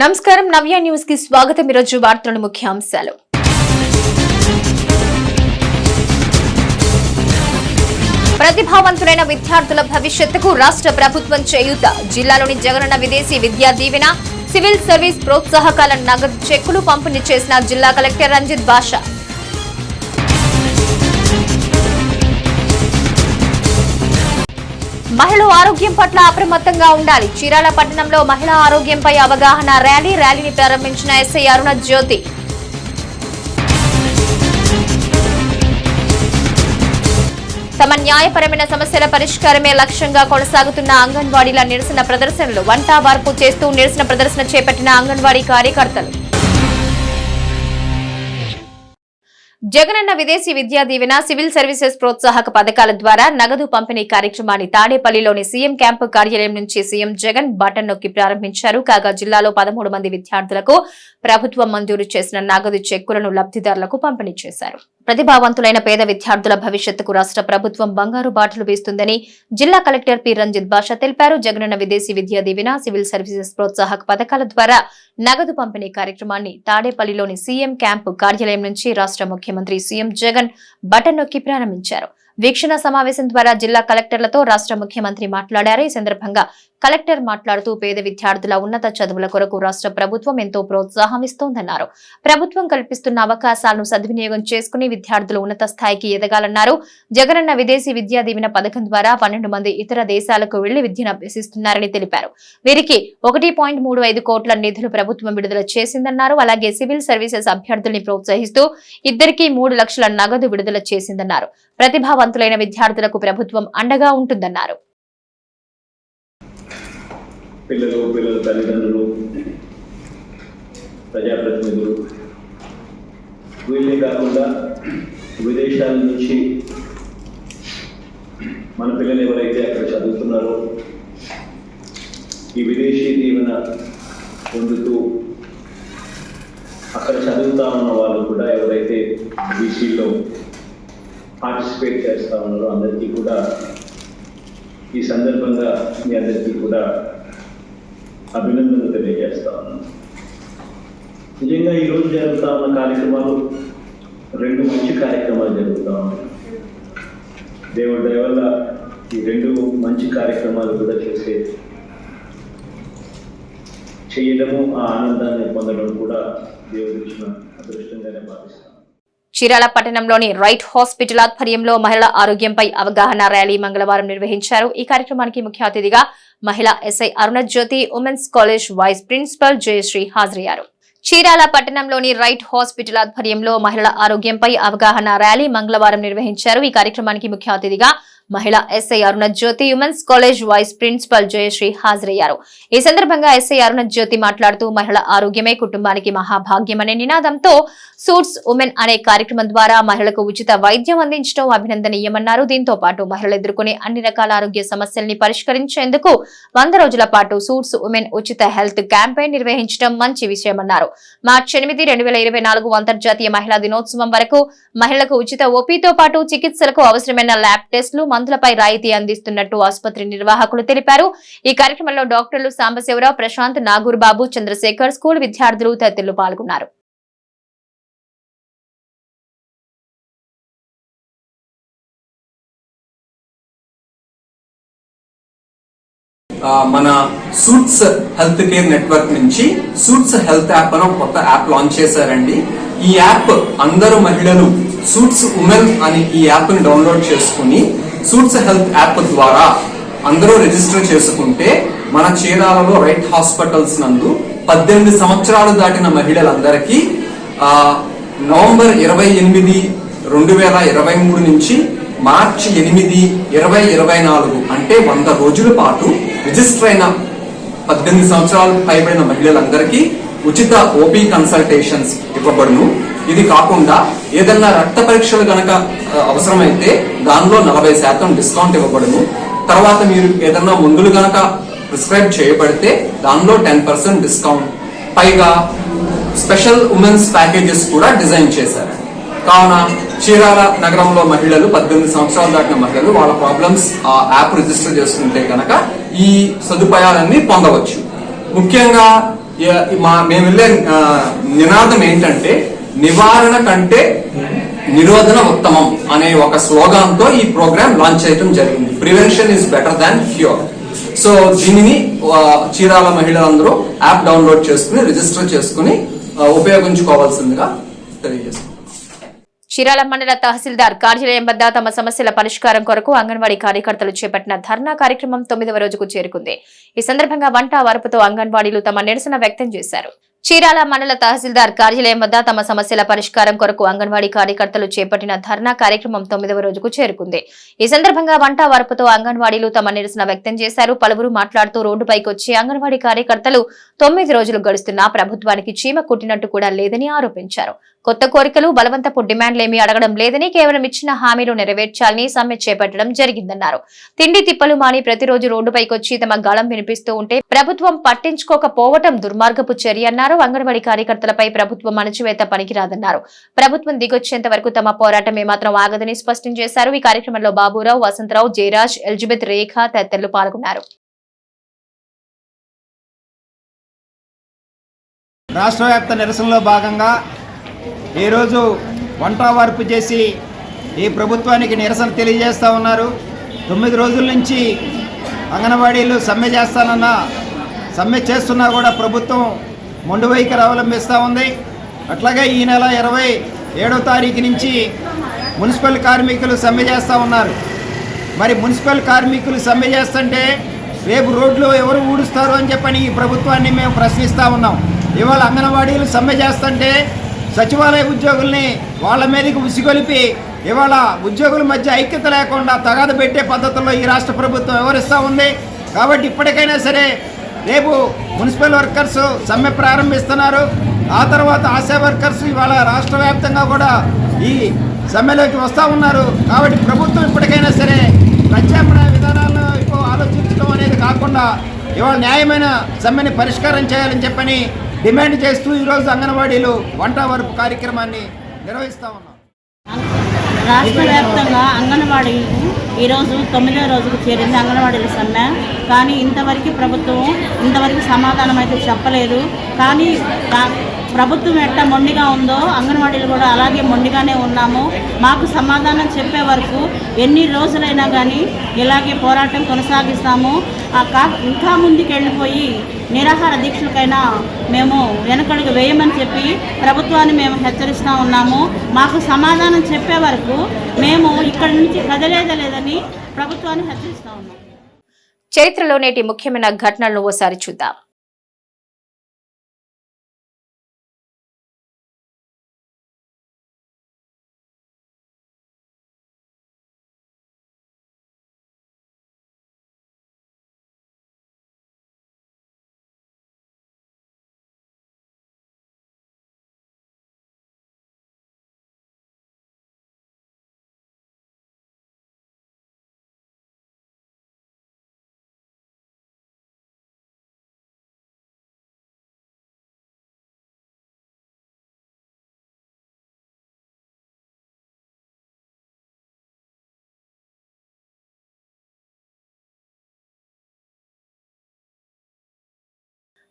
నమస్కారం. నవ్య న్యూస్కి స్వాగతం. ఈరోజు వార్తలను ముఖ్యాంశాలు. ప్రతిభావంతులైన విద్యార్థుల భవిష్యత్తుకు రాష్ట్ర ప్రభుత్వం చేయూత. జిల్లాలోని జగనన్న విదేశీ విద్యా దీవెన సివిల్ సర్వీస్ ప్రోత్సాహకాల నగదు చెక్కులు పంపిణీ చేసిన జిల్లా కలెక్టర్ రంజిత్ బాషా. మహిళ ఆరోగ్యం పట్ల అప్రమత్తంగా ఉండాలి. చీరాల పట్టణంలో మహిళా ఆరోగ్యంపై అవగాహన ర్యాలీ ర్యాలీని ప్రారంభించిన ఎస్ఐ అరుణ జ్యోతి. తమ న్యాయపరమైన సమస్యల పరిష్కారమే లక్ష్యంగా కొనసాగుతున్న అంగన్వాడీల నిరసన ప్రదర్శనలు. వంట వార్పు చేస్తూ నిరసన ప్రదర్శన చేపట్టిన అంగన్వాడీ కార్యకర్తలు. జగనన్న విదేశీ విద్యా దీవెన సివిల్ సర్వీసెస్ ప్రోత్సాహక పథకాల ద్వారా నగదు పంపిణీ కార్యక్రమాన్ని తాడేపల్లిలోని సీఎం క్యాంపు కార్యాలయం నుంచి సీఎం జగన్ బటన్ నొక్కి ప్రారంభించారు. కాగా జిల్లాలో పదమూడు మంది విద్యార్థులకు ప్రభుత్వం మంజూరు చేసిన నగదు చెక్కులను లబ్ధిదారులకు పంపిణీ చేశారు. ప్రతిభావంతులైన పేద విద్యార్థుల భవిష్యత్తుకు రాష్ట్ర ప్రభుత్వం బంగారు బాటలు వేస్తుందని జిల్లా కలెక్టర్ పి. రంజిత్ బాషా తెలిపారు. జగనన్న విదేశీ విద్యా దీవెన సివిల్ సర్వీసెస్ ప్రోత్సాహక పథకాల ద్వారా నగదు పంపిణీ కార్యక్రమాన్ని తాడేపల్లిలోని సీఎం క్యాంపు కార్యాలయం నుంచి రాష్ట్ర ముఖ్యమంత్రి సీఎం జగన్ బటన్ నొక్కి ప్రారంభించారు. వీక్షణ సమావేశం ద్వారా జిల్లా కలెక్టర్లతో రాష్ట్ర ముఖ్యమంత్రి మాట్లాడారు. ఈ సందర్భంగా కలెక్టర్ మాట్లాడుతూ పేద విద్యార్థుల ఉన్నత చదువుల కొరకు రాష్ట్ర ప్రభుత్వం ఎంతో ప్రోత్సాహం ఇస్తోందన్నారు ప్రభుత్వం కల్పిస్తున్న అవకాశాలను సద్వినియోగం చేసుకుని విద్యార్థులు ఉన్నత స్థాయికి ఎదగాలన్నారు. జగనన్న విదేశీ విద్యా దీవెన పథకం ద్వారా పన్నెండు మంది ఇతర దేశాలకు వెళ్ళి విద్యను అభ్యసిస్తున్నారని తెలిపారు. వీరికి ఒకటి పాయింట్ మూడు ఐదు కోట్ల నిధులు ప్రభుత్వం విడుదల చేసిందన్నారు. అలాగే సివిల్ సర్వీసెస్ అభ్యర్థుల్ని ప్రోత్సహిస్తూ ఇద్దరికీ మూడు లక్షల నగదు విడుదల చేసిందన్నారు. ప్రతిభావంతులైన విద్యార్థులకు ప్రభుత్వం అండగా ఉంటుందన్నారు. పిల్లలు పిల్లల తల్లిదండ్రులు ప్రజాప్రతినిధులు వీళ్ళే కాకుండా విదేశాల నుంచి మన పిల్లలు ఎవరైతే అక్కడ చదువుతున్నారో ఈ విదేశీ దీవెన పొందుతూ అక్కడ చదువుతా ఉన్న వాళ్ళు కూడా ఎవరైతే బీసీలో పార్టిసిపేట్ చేస్తా ఉన్నారో అందరికీ కూడా ఈ సందర్భంగా మీ అందరికీ కూడా అభినందనలు తెలియజేస్తా ఉన్నాను నిజంగా ఈరోజు జరుగుతా ఉన్న కార్యక్రమాలు రెండు మంచి కార్యక్రమాలు జరుగుతా ఉన్నాయి. దేవుడి దయవల్ల ఈ రెండు మంచి కార్యక్రమాలు కూడా చేసే చేయడము ఆ ఆనందాన్ని పొందడం కూడా దేవుడి ఇచ్చిన అదృష్టంగానే భావిస్తాను. చీరాల పట్టణంలోని రైట్ హాస్పిటల్ ఆధ్వర్యంలో మహిళల ఆరోగ్యంపై అవగాహన ర్యాలీ మంగళవారం నిర్వహించారు. ఈ కార్యక్రమానికి ముఖ్య అతిథిగా మహిళా SI Arunajyothi women's college vice principal Jayashree హాజరయ్యారు. చీరాల పట్టణంలోని రైట్ హాస్పిటల్ ఆధ్వర్యంలో మహిళల ఆరోగ్యంపై అవగాహన ర్యాలీ మంగళవారం నిర్వహించారు. ఈ కార్యక్రమానికి ముఖ్య అతిథిగా మహిళా SI Aruna Jyothi women's college vice principal Jayashree హాజరయ్యారు. ఈ సందర్భంగా ఎస్ఐ అరుణ జ్యోతి మాట్లాడుతూ మహిళల ఆరోగ్యమే కుటుంబానికి మహాభాగ్యమనే నినాదంతో సూట్స్ ఉమెన్ అనే కార్యక్రమం ద్వారా మహిళలకు ఉచిత వైద్యం అందించడం అభినందనీయమన్నారు. దీంతో పాటు మహిళలు ఎదుర్కొనే అన్ని రకాల ఆరోగ్య సమస్యల్ని పరిష్కరించేందుకు వంద రోజుల పాటు సూట్స్ ఉమెన్ ఉచిత హెల్త్ క్యాంపెయిన్ నిర్వహించడం మంచి విషయమన్నారు. మార్చి ఎనిమిది రెండు వేల ఇరవై నాలుగు అంతర్జాతీయ మహిళా దినోత్సవం వరకు మహిళలకు ఉచిత ఓపీతో పాటు చికిత్సలకు అవసరమైన ల్యాబ్ టెస్టులు మందులపై రాయితీ అందిస్తున్నట్టు ఆసుపత్రి నిర్వాహకులు తెలిపారు. ఈ కార్యక్రమంలో డాక్టర్లు సాంబశివరావు ప్రశాంత్ నాగూర్ బాబు చంద్రశేఖర్ స్కూల్ విద్యార్థులు తదితరులు పాల్గొన్నారు. మన సూట్స్ హెల్త్ కేర్ నెట్వర్క్ నుంచి సూట్స్ హెల్త్ యాప్ అని ఒక కొత్త యాప్ లాంచ్ చేశారండి. ఈ యాప్ అందరూ మహిళలు సూట్స్ ఉమెన్ అని ఈ యాప్ని డౌన్లోడ్ చేసుకుని సూట్స్ హెల్త్ యాప్ ద్వారా అందరూ రిజిస్టర్ చేసుకుంటే మన చీరాలలో రైట్ హాస్పిటల్స్ నందు పద్దెనిమిది సంవత్సరాలు దాటిన మహిళలందరికీ నవంబర్ ఇరవై ఎనిమిది రెండు వేల ఇరవై మూడు నుంచి మార్చి ఎనిమిది ఇరవై ఇరవై నాలుగు అంటే వంద రోజుల పాటు రిజిస్టర్ అయిన పద్దెనిమిది సంవత్సరాలు పైబడిన మహిళలందరికీ ఉచిత ఓపీ కన్సల్టేషన్స్ ఇవ్వబడును. ఇది కాకుండా ఏదైనా రక్త పరీక్షలు గనక అవసరమైతే దానిలో నలభై శాతం డిస్కౌంట్ ఇవ్వబడును. తర్వాత మీరు ఏదైనా మందులు గనక ప్రిస్క్రైబ్ చేయబడితే దానిలో టెన్ పర్సెంట్ డిస్కౌంట్ పైగా స్పెషల్ ఉమెన్స్ ప్యాకేజెస్ కూడా డిజైన్ చేశారు. కావున చీరాల నగరంలో మహిళలు పద్దెనిమిది సంవత్సరాలు దాటిన మహిళలు వాళ్ళ ప్రాబ్లమ్స్ ఆ యాప్ రిజిస్టర్ చేసుకుంటే కనుక ఈ సదుపాయాలన్నీ పొందవచ్చు. ముఖ్యంగా మా మేము వెళ్ళే నినాదం ఏంటంటే నివారణ కంటే నిరోధన ఉత్తమం అనే ఒక స్లోగాన్తో ఈ ప్రోగ్రామ్ లాంచ్ చేయడం జరిగింది. Prevention is better than cure. So దీనిని చీరాల మహిళలందరూ యాప్ డౌన్లోడ్ చేసుకుని రిజిస్టర్ చేసుకుని ఉపయోగించుకోవాల్సిందిగా తెలియజేస్తుంది చీరాల మండల తహసీల్దార్ కార్యాలయం వద్ద తమ సమస్యల పరిష్కారం కొరకు అంగన్వాడీ కార్యకర్తలు చేపట్టిన ధర్నా కార్యక్రమం తొమ్మిదవ రోజుకు చేరుకుంది. ఈ సందర్భంగా వంట వరపుతో అంగన్వాడీలు తమ నిరసన వ్యక్తం చేశారు. చీరాల మండల తహసీల్దార్ కార్యాలయం వద్ద తమ సమస్యల పరిష్కారం కొరకు అంగన్వాడీ కార్యకర్తలు చేపట్టిన ధర్నా కార్యక్రమం తొమ్మిదవ రోజుకు చేరుకుంది. ఈ సందర్భంగా వంట వరపుతో అంగన్వాడీలు తమ నిరసన వ్యక్తం చేశారు. పలువురు మాట్లాడుతూ రోడ్డుపైకి వచ్చి అంగన్వాడీ కార్యకర్తలు తొమ్మిది రోజులు గడుస్తున్నా ప్రభుత్వానికి చీమ కుట్టినట్టు కూడా లేదని ఆరోపించారు. కొత్త కోరికలు బలవంతపు డిమాండ్లేమీ అడగడం లేదని కేవలం ఇచ్చిన హామీలు నెరవేర్చాలని సమ్మె చేపట్టడం జరిగిందన్నారు. తిండి తిప్పలు మాని ప్రతిరోజు రోడ్డుపైకి వచ్చి తమ గళం వినిపిస్తూ ఉంటే ప్రభుత్వం పట్టించుకోకపోవటం దుర్మార్గపు చర్య అన్నారు. అంగన్వాడీ కార్యకర్తలపై ప్రభుత్వం అణచివేత పనికిరాదన్నారు. ప్రభుత్వం దిగొచ్చేంత వరకు తమ పోరాటం ఏమాత్రం ఆగదని స్పష్టం చేశారు. ఈ కార్యక్రమంలో బాబురావు వసంతరావు జయరాజ్ ఎలిజబెత్ రేఖ తదితరులు పాల్గొన్నారు. రాష్ట్ర వ్యాప్త నిరసనలో భాగంగా ఈరోజు వంట వార్పు చేసి ఈ ప్రభుత్వానికి నిరసన తెలియజేస్తూ ఉన్నారు. తొమ్మిది రోజుల నుంచి అంగన్వాడీలు సమ్మె చేస్తానన్న సమ్మె చేస్తున్నా కూడా ప్రభుత్వం మొండు వైఖరి అవలంబిస్తూ ఉంది. అట్లాగే ఈ నెల ఇరవై ఏడో తారీఖు నుంచి మున్సిపల్ కార్మికులు సమ్మె చేస్తూ ఉన్నారు. మరి మున్సిపల్ కార్మికులు సమ్మె చేస్తుంటే రేపు రోడ్లు ఎవరు ఊడుస్తారు అని చెప్పని ఈ ప్రభుత్వాన్ని మేము ప్రశ్నిస్తూ ఉన్నాం. ఇవాళ అంగన్వాడీలు సమ్మె చేస్తుంటే సచివాలయ ఉద్యోగుల్ని వాళ్ళ మీదకి ఉసిగొలిపి ఇవాళ ఉద్యోగుల మధ్య ఐక్యత లేకుండా తగాద పెట్టే పద్ధతుల్లో ఈ రాష్ట్ర ప్రభుత్వం వివరిస్తూ ఉంది. కాబట్టి ఇప్పటికైనా సరే రేపు మున్సిపల్ వర్కర్స్ సమ్మె ప్రారంభిస్తున్నారు. ఆ తర్వాత ఆశా వర్కర్స్ ఇవాళ రాష్ట్ర వ్యాప్తంగా కూడా ఈ సమ్మెలోకి వస్తూ ఉన్నారు. కాబట్టి ప్రభుత్వం ఇప్పటికైనా సరే ప్రత్యామ్నాయ విధానాలను ఎక్కువ ఆలోచించడం అనేది కాకుండా ఇవాళ న్యాయమైన సమ్మెని పరిష్కారం చేయాలని చెప్పని డిమాండ్ చేస్తూ ఈరోజు అంగన్వాడీలు వంట వరపు కార్యక్రమాన్ని నిర్వహిస్తూ ఉన్నాం. రాష్ట్ర వ్యాప్తంగా అంగన్వాడీ ఈరోజు తొమ్మిదో రోజుకు చేరింది అంగన్వాడీల సమ్మె కానీ ఇంతవరకు ప్రభుత్వం ఇంతవరకు సమాధానం అయితే చెప్పలేదు. కానీ ప్రభుత్వం ఎట్ట మొండిగా ఉందో అంగన్వాడీలు కూడా అలాగే మొండిగానే ఉన్నాము. మాకు సమాధానం చెప్పే వరకు ఎన్ని రోజులైనా కానీ ఇలాగే పోరాటం కొనసాగిస్తాము. కా ఇంకా ముందుకు వెళ్ళిపోయి నిరాహార దీక్షలకైనా మేము వెనకడుగు వేయమని చెప్పి ప్రభుత్వాన్ని మేము హెచ్చరిస్తూ ఉన్నాము. మాకు సమాధానం చెప్పే వరకు మేము ఇక్కడి నుంచి కదలేదలేదని ప్రభుత్వాన్ని హెచ్చరిస్తూ ఉన్నాము. చరిత్రలో నేటి ముఖ్యమైన ఘటనలను ఓసారి చూద్దాం.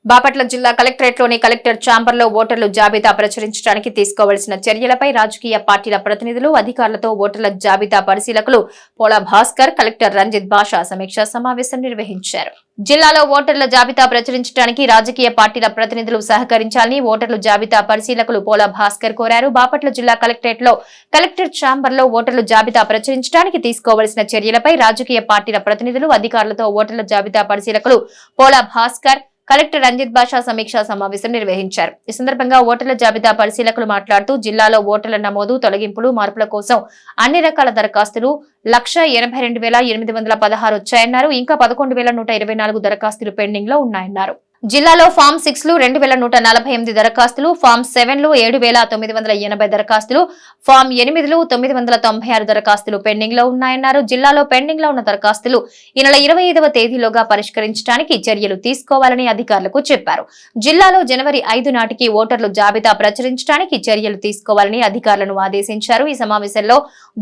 బాపట్ల జిల్లా కలెక్టరేట్లోని కలెక్టర్ ఛాంబర్లో ఓటర్లు జాబితా ప్రచురించడానికి తీసుకోవాల్సిన చర్యలపై రాజకీయ పార్టీల ప్రతినిధులు అధికారులతో ఓటర్ల జాబితా పరిశీలకులు పోలా భాస్కర్ కలెక్టర్ రంజిత్ భాషా సమీక్షా సమావేశం నిర్వహించారు. జిల్లాలో ఓటర్ల జాబితా ప్రచురించడానికి రాజకీయ పార్టీల ప్రతినిధులు సహకరించాలని ఓటర్లు జాబితా పరిశీలకులు పోలా భాస్కర్ కోరారు. బాపట్ల జిల్లా కలెక్టరేట్లో కలెక్టర్ ఛాంబర్లో ఓటర్ల ఓటర్లు జాబితా ప్రచురించడానికి తీసుకోవాల్సిన చర్యలపై రాజకీయ పార్టీల ప్రతినిధులు అధికారులతో ఓటర్ల జాబితా పరిశీలకులు పోలా భాస్కర్ కలెక్టర్ రంజిత్ బాషా సమీక్షా సమావేశం నిర్వహించారు. ఈ సందర్భంగా ఓటర్ల జాబితా పరిశీలకులు మాట్లాడుతూ జిల్లాలో ఓటర్ల నమోదు తొలగింపులు మార్పుల కోసం అన్ని రకాల దరఖాస్తులు లక్ష ఎనభై రెండు వేల ఎనిమిది వందల పదహారు వచ్చాయన్నారు. ఇంకా పదకొండు వేల నూట ఇరవై నాలుగు దరఖాస్తులు పెండింగ్లో ఉన్నాయన్నారు. జిల్లాలో ఫామ్ సిక్స్లు రెండు వేల నూట నలభై ఎనిమిది దరఖాస్తులు ఫామ్ సెవెన్లు ఏడు వేల తొమ్మిది వందల ఎనభై దరఖాస్తులు ఫామ్ ఎనిమిదిలు తొమ్మిది వందల తొంభై ఆరు దరఖాస్తులు పెండింగ్లో ఉన్నాయన్నారు. జిల్లాలో పెండింగ్లో ఉన్న దరఖాస్తులు ఈ నెల ఇరవై ఐదవ తేదీలోగా పరిష్కరించడానికి చర్యలు తీసుకోవాలని అధికారులకు చెప్పారు. జిల్లాలో జనవరి ఐదు నాటికి ఓటర్లు జాబితా ప్రచురించడానికి చర్యలు తీసుకోవాలని అధికారులను ఆదేశించారు. ఈ సమావేశంలో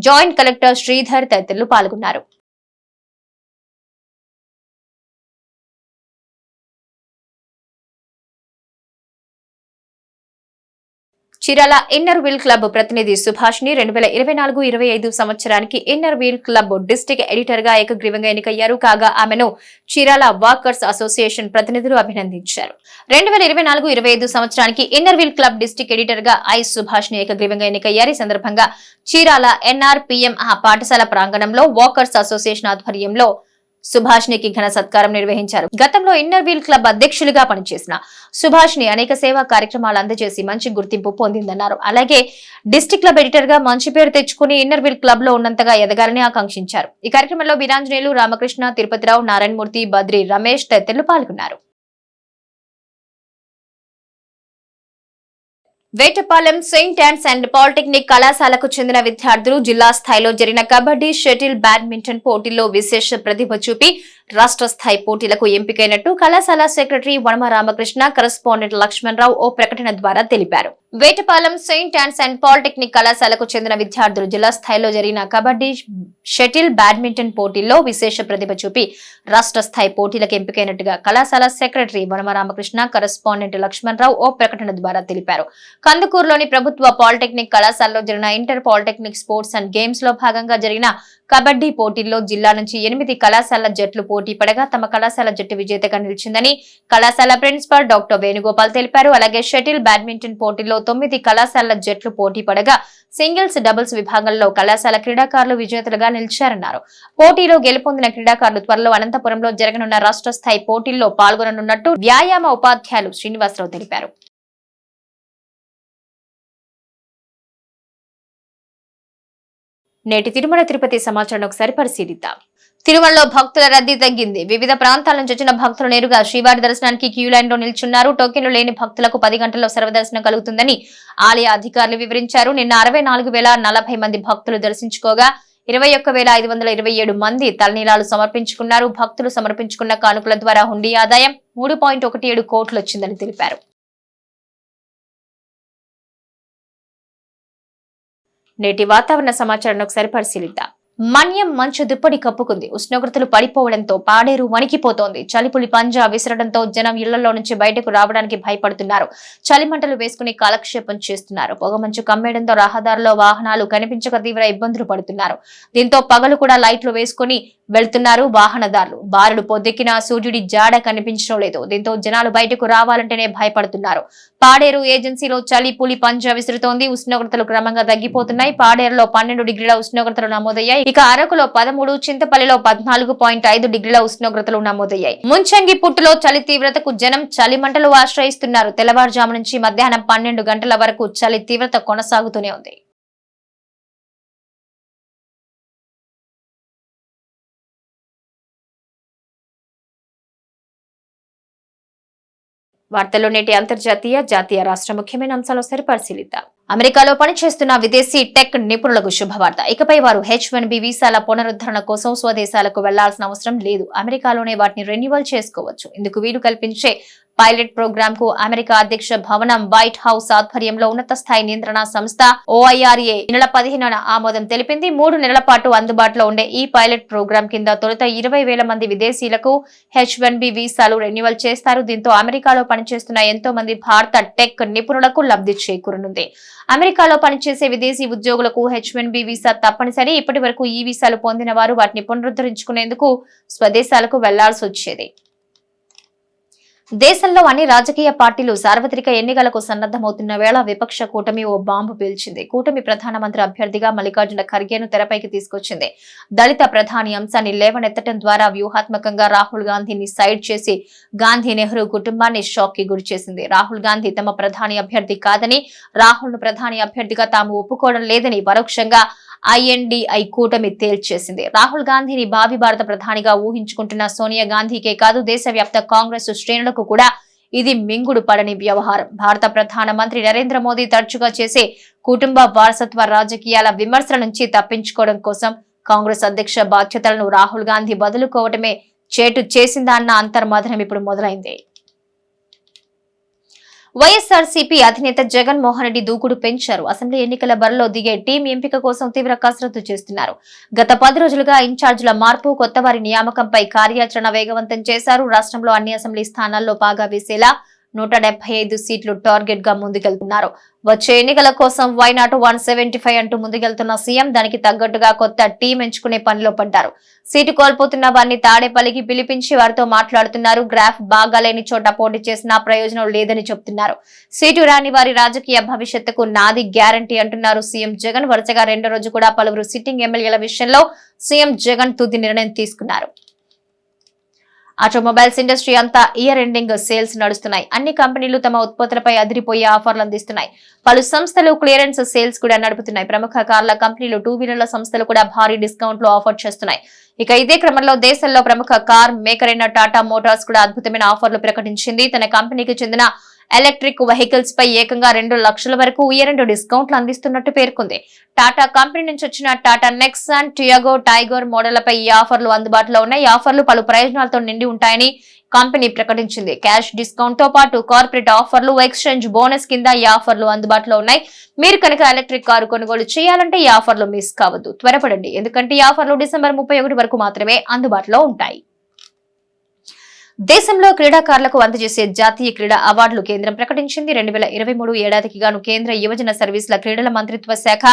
జాయింట్ కలెక్టర్ శ్రీధర్ తదితరులు పాల్గొన్నారు. చీరాల ఇన్నర్ వీల్ క్లబ్ ప్రతినిధి సుభాష్ని రెండు వేల ఇరవై నాలుగు ఇరవై ఐదు సంవత్సరానికి ఇన్నర్ వీల్ క్లబ్ డిస్టిక్ ఎడిటర్గా ఏకగ్రీవంగా ఎన్నికయ్యారు. కాగా ఆమెను చీరాల వాకర్స్ అసోసియేషన్ ప్రతినిధులు అభినందించారు. రెండు వేల ఇరవై నాలుగు ఇరవై ఐదు సంవత్సరానికి ఇన్నర్ వీల్ క్లబ్ డిస్టిక్ ఎడిటర్గా ఐ సుభాష్ని ఏకగ్రీవంగా ఎన్నికయ్యారు. ఈ సందర్భంగా చీరాల ఎన్ఆర్పిఎం పాఠశాల ప్రాంగణంలో వాకర్స్ అసోసియేషన్ ఆధ్వర్యంలో సుభాష్నికి ఘన సత్కారం నిర్వహించారు. గతంలో ఇన్నర్ వీల్ క్లబ్ అధ్యక్షులుగా పనిచేసిన సుభాష్ని అనేక సేవా కార్యక్రమాలు అందజేసి మంచి గుర్తింపు పొందిందన్నారు. అలాగే డిస్టిక్ క్లబ్ ఎడిటర్గా మంచి పేరు తెచ్చుకుని ఇన్నర్ వీల్ క్లబ్లో ఉన్నంతగా ఎదగాలని ఆకాంక్షించారు. ఈ కార్యక్రమంలో వీరాంజనేయులు రామకృష్ణ తిరుపతిరావు నారాయణమూర్తి బద్రి రమేష్ తదితరులు పాల్గొన్నారు. Vetapalem Saint Ann's and polytechnic కళాశాలకు చెందిన విద్యార్థులు జిల్లా స్థాయిలో జరిగిన కబడ్డీ షటిల్ బ్యాడ్మింటన్ పోటీల్లో విశేష ప్రతిభ చూపి రాష్ట్ర స్థాయి పోటీలకు ఎంపికైనట్టు కళాశాల సెక్రటరీ వనమ రామకృష్ణ కరస్పాండెంట్ లక్ష్మణరావు ఓ ప్రకటన ద్వారా తెలిపారు. Vetapalem Saint Ann's and polytechnic కళాశాలకు చెందిన విద్యార్థులు జిల్లా స్థాయిలో జరిగిన కబడ్డీ షటిల్ బ్యాడ్మింటన్ పోటీల్లో విశేష ప్రతిభ చూపి రాష్ట్ర స్థాయి పోటీలకు ఎంపికైనట్టుగా కళాశాల సెక్రటరీ వనమ రామకృష్ణ లక్ష్మణరావు ఓ ప్రకటన ద్వారా తెలిపారు. కందుకూరులోని ప్రభుత్వ పాలిటెక్నిక్ కళాశాలలో జరిగిన ఇంటర్ పాలిటెక్నిక్ స్పోర్ట్స్ అండ్ గేమ్స్లో భాగంగా జరిగిన కబడ్డీ పోటీల్లో జిల్లా నుంచి ఎనిమిది కళాశాల జట్లు పోటీ పడగా తమ కళాశాల జట్టు విజేతగా నిలిచిందని కళాశాల ప్రిన్సిపల్ డాక్టర్ వేణుగోపాల్ తెలిపారు. అలాగే షటిల్ బ్యాడ్మింటన్ పోటీల్లో తొమ్మిది కళాశాల జట్లు పోటీ పడగా సింగిల్స్ డబుల్స్ విభాగంలో కళాశాల క్రీడాకారులు విజేతలుగా నిలిచారన్నారు. పోటీలో గెలుపొందిన క్రీడాకారులు త్వరలో అనంతపురంలో జరగనున్న రాష్ట్ర స్థాయి పోటీల్లో పాల్గొననున్నట్టు వ్యాయామ ఉపాధ్యాయులు శ్రీనివాసరావు తెలిపారు. నేటి తిరుమల తిరుపతి సమాచారం ఒకసారి పరిశీలిద్దాం. తిరుమలలో భక్తుల రద్దీ తగ్గింది. వివిధ ప్రాంతాల నుంచి వచ్చిన భక్తులు నేరుగా శ్రీవారి దర్శనానికి క్యూ లైన్లో నిల్చున్నారు. టోకెన్లు లేని భక్తులకు పది గంటల్లో సర్వదర్శనం కలుగుతుందని ఆలయ అధికారులు వివరించారు. నిన్న అరవై నాలుగు వేల నలభై మంది భక్తులు దర్శించుకోగా ఇరవై ఒక్క వేల ఐదు వందల ఇరవై ఏడు మంది తలనీలాలు సమర్పించుకున్నారు. భక్తులు సమర్పించుకున్న కానుకల ద్వారా హుండీ ఆదాయం మూడు పాయింట్ ఒకటి ఏడు కోట్లు వచ్చిందని తెలిపారు. నేటి వాతావరణ సమాచారాన్ని ఒకసారి పరిశీలిద్దాం. మన్యం మంచు దుప్పటి కప్పుకుంది. ఉష్ణోగ్రతలు పడిపోవడంతో పాడేరు వణికిపోతోంది. చలిపులి పంజా విసరడంతో జనం ఇళ్ళలో నుంచి బయటకు రావడానికి భయపడుతున్నారు. చలిమంటలు వేసుకుని కాలక్షేపం చేస్తున్నారు. పొగమంచు కమ్మేయడంతో రహదారిలో వాహనాలు కనిపించక తీవ్ర ఇబ్బందులు పడుతున్నారు. దీంతో పగలు కూడా లైట్లు వేసుకుని వెళ్తున్నారు వాహనదారులు. బారులు పొద్దెక్కిన సూర్యుడి జాడ కనిపించడం లేదు. దీంతో జనాలు బయటకు రావాలంటేనే భయపడుతున్నారు. పాడేరు ఏజెన్సీలో చలి పులి పంజా విసురుతోంది. ఉష్ణోగ్రతలు క్రమంగా తగ్గిపోతున్నాయి. పాడేరులో పన్నెండు డిగ్రీల ఉష్ణోగ్రతలు నమోదయ్యాయి. ఇక అరకులో పదమూడు చింతపల్లిలో పద్నాలుగు పాయింట్ ఐదు డిగ్రీల ఉష్ణోగ్రతలు నమోదయ్యాయి. ముంచంగి పుట్టులో చలి తీవ్రతకు జనం చలి మంటలు ఆశ్రయిస్తున్నారు. తెల్లవారుజాము నుంచి మధ్యాహ్నం పన్నెండు గంటల వరకు చలి తీవ్రత కొనసాగుతూనే ఉంది. వార్తల్లో నేటి అంతర్జాతీయ జాతీయ రాష్ట్ర ముఖ్యమైన అంశాలు ఒకసారి పరిశీలిద్దాం అమెరికాలో పనిచేస్తున్న విదేశీ టెక్ నిపుణులకు శుభవార్త. ఇకపై వారు హెచ్ వన్ బి వీసాల పునరుద్ధరణ కోసం స్వదేశాలకు వెళ్ళాల్సిన అవసరం లేదు. అమెరికాలోనే వాటిని రెన్యువల్ చేసుకోవచ్చు. ఇందుకు వీలు కల్పించే పైలట్ ప్రోగ్రామ్కు అమెరికా అధ్యక్ష భవనం వైట్ హౌస్ ఆధ్వర్యంలో ఉన్నత స్థాయి నియంత్రణ సంస్థ ఓఐఆర్ఏ నెల పదిహేనున ఆమోదం తెలిపింది. మూడు నెలల పాటు అందుబాటులో ఉండే ఈ పైలట్ ప్రోగ్రామ్ కింద తొలుత ఇరవై వేల మంది విదేశీలకు హెచ్ వన్ బి వీసాలు రెన్యువల్ చేస్తారు. దీంతో అమెరికాలో పనిచేస్తున్న ఎంతో మంది భారత టెక్ నిపుణులకు లబ్ధి చేకూరనుంది. అమెరికాలో పనిచేసే విదేశీ ఉద్యోగులకు హెచ్ వన్ బి వీసా తప్పనిసరి. ఇప్పటి వరకు ఈ వీసాలు పొందిన వారు వాటిని పునరుద్ధరించుకునేందుకు స్వదేశాలకు వెళ్ళాల్సి వచ్చేది. దేశంలో అన్ని రాజకీయ పార్టీలు సార్వత్రిక ఎన్నికలకు సన్నద్దమవుతున్న వేళ విపక్ష కూటమి ఓ బాంబు పీల్చింది. కూటమి ప్రధానమంత్రి అభ్యర్థిగా మల్లికార్జున ఖర్గేను తెరపైకి తీసుకొచ్చింది. దళిత ప్రధాని అంశాన్ని లేవనెత్తడం ద్వారా వ్యూహాత్మకంగా రాహుల్ గాంధీని సైడ్ చేసి గాంధీ నెహ్రూ కుటుంబాన్ని షాక్కి గురి చేసింది. రాహుల్ గాంధీ తమ ప్రధాని అభ్యర్థి కాదని రాహుల్ను ప్రధాని అభ్యర్థిగా తాము ఒప్పుకోవడం లేదని పరోక్షంగా ఐఎన్డిఐ కూటమి తేల్చేసింది. రాహుల్ గాంధీని భావి భారత ప్రధానిగా ఊహించుకుంటున్న సోనియా గాంధీకే కాదు దేశవ్యాప్త కాంగ్రెస్ శ్రేణులకు కూడా ఇది మింగుడు పడని వ్యవహారం. భారత ప్రధాన మంత్రి నరేంద్ర మోదీ తరచుగా చేసే కుటుంబ వారసత్వ రాజకీయాల విమర్శల నుంచి తప్పించుకోవడం కోసం కాంగ్రెస్ అధ్యక్ష బాధ్యతలను రాహుల్ గాంధీ బదులుకోవటమే చేటు చేసిందా అన్న అంతర్మథనం ఇప్పుడు మొదలైంది. వైఎస్ఆర్సీపీ అధినేత జగన్మోహన్ రెడ్డి దూకుడు పెంచారు. అసెంబ్లీ ఎన్నికల బరిలో దిగే టీం ఎంపిక కోసం తీవ్ర కసరత్తు చేస్తున్నారు. గత పది రోజులుగా ఇన్ఛార్జీల మార్పు కొత్త వారి నియామకంపై కార్యాచరణ వేగవంతం చేశారు. రాష్ట్రంలో అన్ని అసెంబ్లీ స్థానాల్లో బాగా వేసేలా నూట డెబ్బై ఐదు సీట్లు టార్గెట్గా ముందుకెళ్తున్నారు. వచ్చే ఎన్నికల కోసం why not one seventy five అంటూ ముందుకెళ్తున్న సీఎం దానికి తగ్గట్టుగా కొత్త టీం ఎంచుకునే పనిలో పడ్డారు. సీటు కోల్పోతున్న వారిని తాడేపల్లికి పిలిపించి వారితో మాట్లాడుతున్నారు. గ్రాఫ్ బాగాలేని చోట పోటీ చేసినా ప్రయోజనం లేదని చెబుతున్నారు సీటు రాని వారి రాజకీయ భవిష్యత్తుకు నాది గ్యారంటీ అంటున్నారు సీఎం జగన్. వరుసగా రెండో రోజు కూడా పలువురు సిట్టింగ్ ఎమ్మెల్యేల విషయంలో సీఎం జగన్ తుది నిర్ణయం తీసుకున్నారు. ఆటోమొబైల్స్ ఇండస్ట్రీ అంతా ఇయర్ ఎండింగ్ సేల్స్ నడుస్తున్నాయి. అన్ని కంపెనీలు తమ ఉత్పత్తులపై అదిరిపోయే ఆఫర్లు అందిస్తున్నాయి. పలు సంస్థలు క్లియరెన్స్ సేల్స్ కూడా నడుపుతున్నాయి. ప్రముఖ కార్ల కంపెనీలు టూ వీలర్ల సంస్థలు కూడా భారీ డిస్కౌంట్లు ఆఫర్ చేస్తున్నాయి. ఇక ఇదే క్రమంలో దేశంలో ప్రముఖ కార్ మేకర్ అయిన టాటా మోటార్స్ కూడా అద్భుతమైన ఆఫర్లు ప్రకటించింది. తన కంపెనీకి చెందిన ఎలక్ట్రిక్ వెహికల్స్ పై ఏకంగా రెండు లక్షల వరకు ఇయర్ డిస్కౌంట్లు అందిస్తున్నట్టు పేర్కొంది. టాటా కంపెనీ నుంచి వచ్చిన టాటా నెక్సాన్ టియాగో టైగర్ మోడళ్ళపై ఈ ఆఫర్లు అందుబాటులో ఉన్నాయి. ఆఫర్లు పలు ప్రయోజనాలతో నిండి ఉంటాయని కంపెనీ ప్రకటించింది. క్యాష్ డిస్కౌంట్తో పాటు కార్పొరేట్ ఆఫర్లు ఎక్స్చేంజ్ బోనస్ కింద ఈ ఆఫర్లు అందుబాటులో ఉన్నాయి. మీరు కనుక ఎలక్ట్రిక్ కారు కొనుగోలు చేయాలంటే ఈ ఆఫర్లు మిస్ కావద్దు. త్వరపడండి. ఎందుకంటే ఈ ఆఫర్లు డిసెంబర్ ముప్పై వరకు మాత్రమే అందుబాటులో ఉంటాయి. దేశంలో క్రీడాకారులకు అందజేసే జాతీయ క్రీడా అవార్డులు కేంద్రం ప్రకటించింది. రెండు వేల ఇరవై మూడు ఏడాదికి గాను కేంద్ర యువజన సర్వీసుల క్రీడల మంత్రిత్వ శాఖ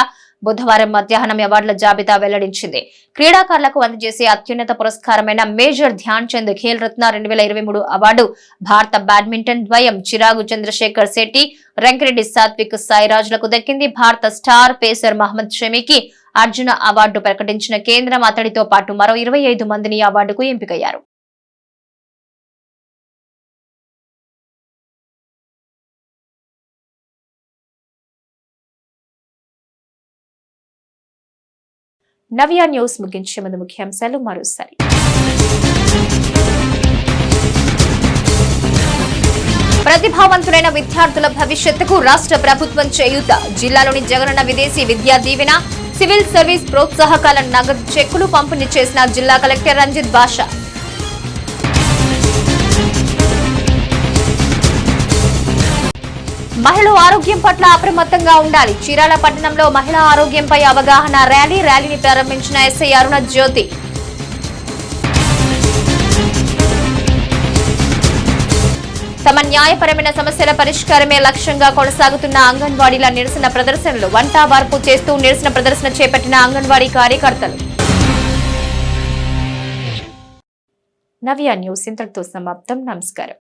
బుధవారం మధ్యాహ్నం అవార్డుల జాబితా వెల్లడించింది. క్రీడాకారులకు అందజేసే అత్యున్నత పురస్కారమైన మేజర్ ధ్యాన్ చంద్ ఖేల్ రత్న రెండు వేల ఇరవై మూడు అవార్డు భారత బ్యాడ్మింటన్ ద్వయం చిరాగు చంద్రశేఖర్ శెట్టి రంకిరెడ్డి సాత్విక్ సాయిరాజులకు దక్కింది. భారత స్టార్ పేసర్ మహమ్మద్ షమీకి అర్జున అవార్డు ప్రకటించిన కేంద్రం అతడితో పాటు మరో ఇరవై ఐదు మందిని అవార్డుకు ఎంపికయ్యారు. నవ్య న్యూస్ ముగించే ముందు ముఖ్యాంశాలు మరోసారి. ప్రతిభావంతులైన విద్యార్థుల భవిష్యత్తుకు రాష్ట్ర ప్రభుత్వం చేయూత. జిల్లాలోని జగనన్న విదేశీ విద్యా దీవెన సివిల్ సర్వీస్ ప్రోత్సాహకాల నగదు చెక్కులు పంపిణీ చేసిన జిల్లా కలెక్టర్ రంజిత్ బాషా. మహిళ ఆరోగ్యం పట్ల అప్రమత్తంగా ఉండాలి. చీరాల పట్టణంలో మహిళా ఆరోగ్యంపై అవగాహన ర్యాలీ ర్యాలీని ప్రారంభించిన ఎస్ఐ అరుణ జ్యోతి. తమ న్యాయపరమైన సమస్యల పరిష్కారమే లక్ష్యంగా కొనసాగుతున్న అంగన్వాడీల నిరసన ప్రదర్శనలు. వంట వార్పు చేస్తూ నిరసన ప్రదర్శన చేపట్టిన అంగన్వాడీ కార్యకర్తలు. నవ్య న్యూస్ ఇంతటితో సమాప్తం. నమస్కారం.